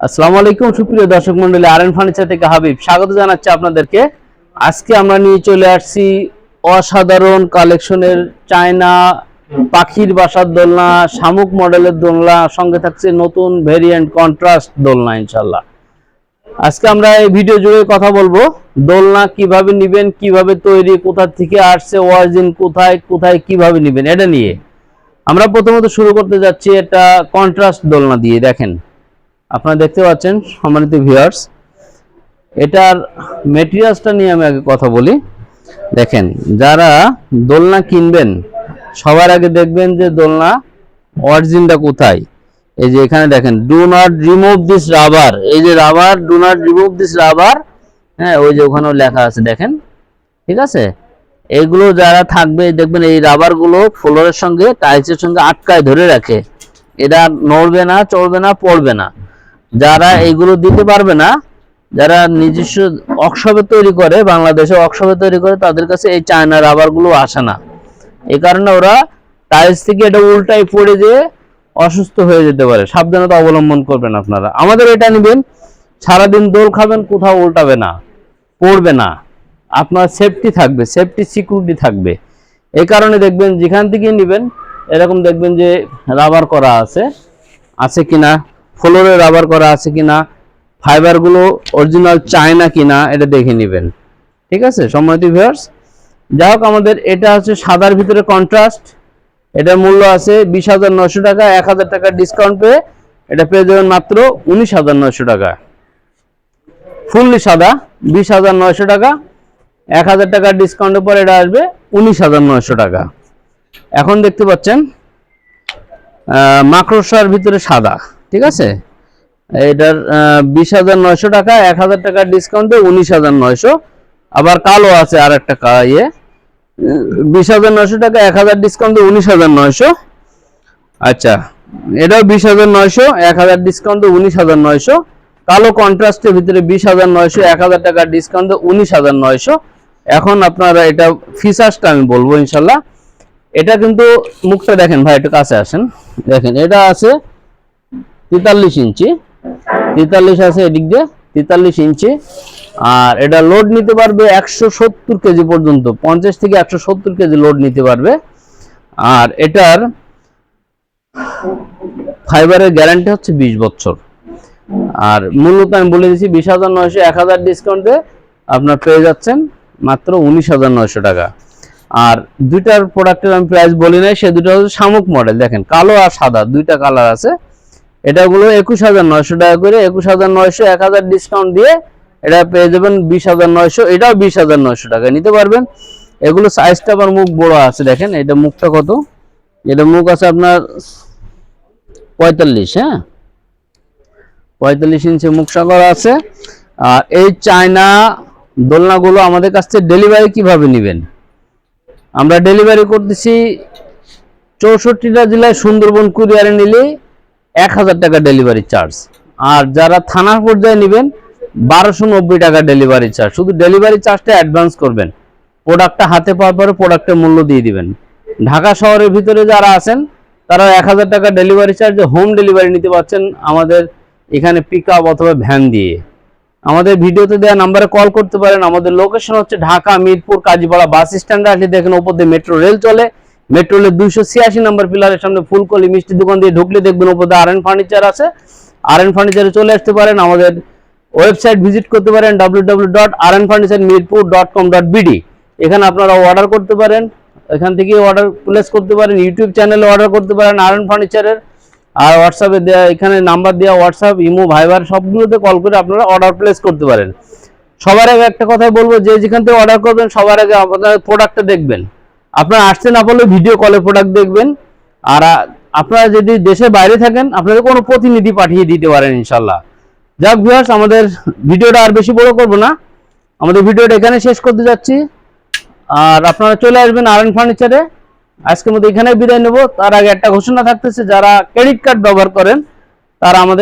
আসসালামু আলাইকুম, সুপ্রিয় দর্শক মন্ডলী আর এন ফার্নিচার থেকে হাবিব। স্বাগত জানাচ্ছি আপনাদেরকে। আজকে আমরা নিয়ে চলে আসছি অসাধারণ কালেকশনের চায়না পাখির বাসার দোলনা, শামুক মডেলের দোলনা, সঙ্গে থাকছে নতুন ভেরিয়েন্ট কন্ট্রাস্ট দোলনা ইনশাল্লাহ আজকে আমরা এই ভিডিও জুড়ে কথা বলব, দোলনা কীভাবে নিবেন, কীভাবে তৈরি, কোথা থেকে আসছে ওয়ার্জিন কোথায় কোথায় কীভাবে নিবেন, এটা নিয়ে। আমরা প্রথমত শুরু করতে যাচ্ছি এটা কন্ট্রাস্ট দোলনা দিয়ে, দেখেন। আপনারা দেখতে পাচ্ছেন, সম্মানিত ভিউয়ার্স এটার মেটেরিয়ালসটা নিয়ে আমি আগে কথা বলি। দেখেন, যারা দোলনা কিনবেন, সবার আগে দেখবেন যে দোলনা অরিজিনটা কোথায়? এই যে এখানে দেখেন do not remove this rubber এই যে rubber do not remove this rubber হ্যাঁ ওই যে ওখানেও লেখা আছে, দেখেন। ঠিক আছে? এইগুলো যারা থাকবে, দেখবেন এই রাবারগুলো ফ্লোরের সঙ্গে টাইলসের সঙ্গে আটকায় ধরে রাখে। এটা নড়বে না, চড়বে না, পড়বে না। যারা এইগুলো দিতে পারবে না, যারা নিজস্ব অক্সবে তৈরি করে, বাংলাদেশে অক্সবে তৈরি করে, তাদের কাছে এই চায়না রাবারগুলো আসে না। এই কারণে ওরা টাইলস থেকে এটা উল্টাই পড়ে যেয়ে অসুস্থ হয়ে যেতে পারে। সাবধানতা অবলম্বন করবেন আপনারা। আমাদের এটা নেবেন, সারাদিন দোল খাবেন, কোথাও উল্টাবে না, পড়বে না। আপনার সেফটি থাকবে সেফটি সিকিউরিটি থাকবে। এই কারণে দেখবেন যেখান থেকে নেবেন, এরকম দেখবেন যে রাবার করা আছে। আছে কিনা? ফ্লোরে রাবার করা আছে কিনা? ফাইবারগুলো অরিজিনাল চায়না কিনা? এটা দেখে নেবেন। ঠিক আছে? সম্মানিত ভিউয়ার্স যাই হোক, আমাদের এটা হচ্ছে সাদার ভিতরে কন্ট্রাস্ট এটার মূল্য আছে বিশ হাজার নশো টাকা, এক হাজার টাকা ডিসকাউন্ট পেয়ে এটা পেয়ে যাবেন মাত্র উনিশ হাজার নশো টাকা। ফুললি সাদা, বিশ হাজার নয়শো টাকা। এক হাজার টাকার ডিসকাউন্টের পর এটা আসবে উনিশ হাজার নয়শো টাকা। এখন দেখতে পাচ্ছেন মাকড়সার ভিতরে সাদা, ঠিক আছে? এটার বিশ হাজার নয়শো টাকা, এক হাজার টাকার ডিসকাউন্টে উনিশ হাজার নয়শো। আবার কালো আছে আর একটা ইয়ে বিশ হাজার নয়শো টাকা, এক হাজার ডিসকাউন্টে উনিশ হাজার নয়শো। আচ্ছা এটাও বিশ হাজার নয়শো, এক হাজার ডিসকাউন্টে উনিশ হাজার নয়শো। কালো কন্ট্রাস্টের ভিতরে বিশ হাজার নয়শো, এক হাজার টাকার ডিসকাউন্টে উনিশ হাজার নয়শো। এখন আপনারা এটা ফিচার্সটা আমি বলব ইনশাল্লাহ। এটা কিন্তু মুখটা দেখেন ভাই, একটু কাছে আসেন। দেখেন, এটা আছে তেতাল্লিশ ইঞ্চি। তেতাল্লিশ আছে এদিক দিয়ে, তেতাল্লিশ ইঞ্চি। আর এটা লোড নিতে পারবে একশো সত্তর কেজি পর্যন্ত, পঞ্চাশ থেকে একশো সত্তর কেজি লোড নিতে পারবে। আর এটার ফাইবারের গ্যারান্টি হচ্ছে বিশ বছর। আর মূলত আমি বলে দিচ্ছি বিশ হাজার নয়শো এক হাজার ডিসকাউন্টে আপনার পেয়ে যাচ্ছেন। মাত্র উনিশ হাজার নয়শো টাকা। আর দুইটার প্রোডাক্টের আমি প্রাইস বলি নাই, সে দুটো হচ্ছে শামুক মডেল দেখেন, কালো আর সাদা, দুইটা কালার আছে। এটাগুলো একুশ হাজার নয়শো টাকা করে, একুশ হাজার নয়শো, এক হাজার ডিসকাউন্ট দিয়ে এটা পেয়ে যাবেন বিশ হাজার নয়শো, এটাও বিশ হাজার নয়শো টাকা। নিতে পারবেন। এগুলো সাইজটা আবার মুখ বড় আছে, দেখেন, এটা মুখটা কত? এটা মুখ আছে আপনার পঁয়তাল্লিশ হ্যাঁ? পঁয়তাল্লিশ ইঞ্চি মুখ সাগর আছে। আর এই চায়না দোলনাগুলো আমাদের কাছ থেকে ডেলিভারি কীভাবে নেবেন? আমরা ডেলিভারি করতেছি চৌষট্টিটা জেলায় সুন্দরবন কুরিয়ারে নিলে এক হাজার টাকা ডেলিভারি চার্জ আর যারা থানা পর্যায়ে নেবেন, বারোশো নব্বই টাকা ডেলিভারি চার্জ শুধু ডেলিভারি চার্জটা অ্যাডভান্স করবেন। প্রোডাক্টটা হাতে পাওয়ার পরে প্রোডাক্টের মূল্য দিয়ে দিবেন। ঢাকা শহরের ভিতরে যারা আছেন তারা এক হাজার টাকা ডেলিভারি চার্জে হোম ডেলিভারি নিতে পারছেন আমাদের এখানে পিক আপ অথবা ভ্যান দিয়ে। আমাদের ভিডিওতে দেওয়া নাম্বারে কল করতে পারেন। আমাদের লোকেশন হচ্ছে ঢাকা, মিরপুর, কাজীপাড়া বাস স্ট্যান্ডে আসলে দেখেন ওপর দিয়ে মেট্রো রেল চলে। মেট্রো রেলের দুইশো ছিয়াশি নম্বর পিলারের সামনে ফুলকলি মিষ্টি দোকান দিয়ে ঢুকলে দেখবেন ওপর দিয়ে আর এন ফার্নিচার আছে। আর এন ফার্নিচারে চলে আসতে পারেন। আমাদের ওয়েবসাইট ভিজিট করতে পারেন W W dot R N furniture Mirpur dot com dot BD এখানে আপনারা অর্ডার করতে পারেন। এখান থেকে অর্ডার প্লেস করতে পারেন। ইউটিউব চ্যানেলে অর্ডার করতে পারেন আর এন ফার্নিচারের আর হোয়াটসঅ্যাপে দেওয়া এখানে নাম্বার দেওয়া হোয়াটসঅ্যাপ ইমো ভাইবার সবগুলোতে কল করে আপনারা অর্ডার প্লেস করতে পারেন। সবার আগে একটা কথাই বলব, যে যেখান থেকে অর্ডার করবেন, সবার আগে আপনার প্রোডাক্টটা দেখবেন। আপনারা আসতে না পারলে ভিডিও কলে প্রোডাক্ট দেখবেন। আর আপনারা যদি দেশের বাইরে থাকেন, আপনাদের কোনো প্রতিনিধি পাঠিয়ে দিতে পারেন ইনশাল্লাহ যাক ভিউয়ার্স আমাদের ভিডিওটা আর বেশি বড় করব না। আমাদের ভিডিওটা এখানে শেষ করতে যাচ্ছি। আর আপনারা চলে আসবেন আর এন ফার্নিচারে আজকের মতো এখানে বিদায় নেব। তার আগে একটা ঘোষণা থাকতেছে, যারা ক্রেডিট কার্ড ব্যবহার করেন, তারা আমাদের